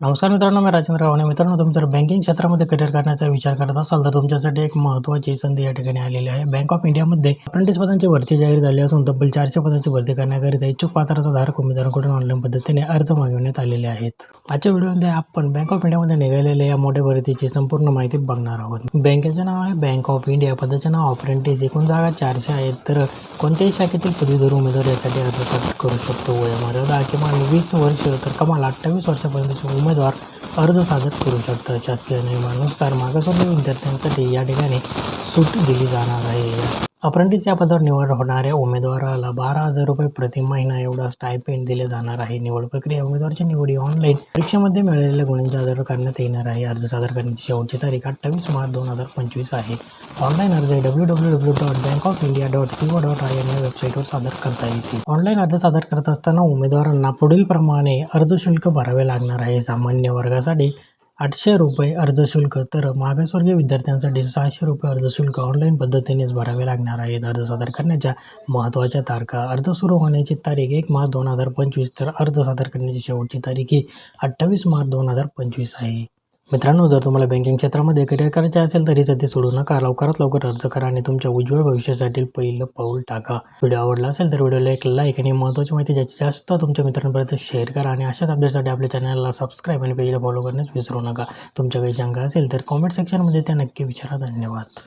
नमस्कार मित्रांनो मी राजेंद्र रावणे. मित्रांनो तुम्ही जर बँकिंग क्षेत्रामध्ये करिअर करण्याचा विचार करत असाल तर तुमच्यासाठी एक महत्त्वाची संधी या ठिकाणी आलेली आहे. बँक ऑफ इंडियामध्ये अप्रेंटिस पदांची भरती जाहीर झाली असून तब्बल चारशे पदांची भरती करण्याकरिता इच्छुक पात्रताधारक उमेदवारांकडून ऑनलाईन पद्धतीने अर्ज मागविण्यात आलेले आहेत. आजच्या व्हिडिओमध्ये आपण बँक ऑफ इंडियामध्ये निघालेल्या या मोठ्या भरतीची संपूर्ण माहिती बघणार आहोत. बँकेचे नाव आहे बँक ऑफ इंडिया पदाचे नाव अप्रेंटिस एकूण जागा चारशे आहेत. तर कोणत्याही शाखेतील पदवीधर उमेदवार यासाठी अर्ज करू शकतो. वयोमर्यादा किमान वीस वर्ष तर कमाल अठ्ठावीस वर्षापर्यंत उमेदवार अर्ज सादर करू शकतात शासकीय नियमानुसार मागासवर्गीय विद्यार्थ्यांसाठी या ठिकाणी सूट दिली जाणार आहे. अप्रेंटिस या पदावर निवड होणाऱ्या उमेदवाराला बारा हजार रुपये प्रति महिना एवढा स्टायपेंड दिले जाणार आहे. निवड प्रक्रिया उमेदवाराची निवडी ऑनलाईन परीक्षेमध्ये मिळालेल्या गुणांच्या आधार करण्यात येणार आहे. अर्ज सादर करण्याची शेवटची तारीख अठ्ठावीस मार्च दोन हजार पंचवीस आहे. ऑनलाईन अर्ज W W W dot bank of India dot co dot I N या वेबसाईटवर सादर करता येतील. ऑनलाईन अर्ज सादर करत असताना उमेदवारांना पुढील प्रमाणे अर्ज शुल्क भरावे लागणार आहे. सामान्य वर्गासाठी आठशे रुपये अर्जशुल्क तर मागासवर्गीय विद्यार्थ्यांसाठी सहाशे रुपये अर्जशुल्क ऑनलाईन पद्धतीनेच भरावे लागणार आहेत. अर्ज सादर करण्याच्या महत्त्वाच्या तारखा. अर्ज सुरू होण्याची तारीख एक मार्च दोन हजार पंचवीस. तर अर्ज सादर करण्याची शेवटची तारीख ही अठ्ठावीस मार्च दोन हजार पंचवीस आहे. मित्रांनो जर तुम्हाला बँकिंग क्षेत्रामध्ये करिअर करायचे असेल तरी सध्या सोडू नका. लवकरात लवकर अर्ज करा आणि तुमच्या उज्ज्वल भविष्यासाठी पहिलं पाऊल टाका. व्हिडिओ आवडला असेल तर व्हिडिओला एक लाईक आणि महत्त्वाची माहिती जास्तीत जास्त तुमच्या मित्रांपर्यंत शेअर करा आणि अशाच अपडेटसाठी आपल्या चॅनलला सबस्क्राईब आणि पेजला फॉलो करण्यास विसरू नका. तुमच्या काही शंका असेल तर कॉमेंट सेक्शनमध्ये त्या नक्की विचारा. धन्यवाद.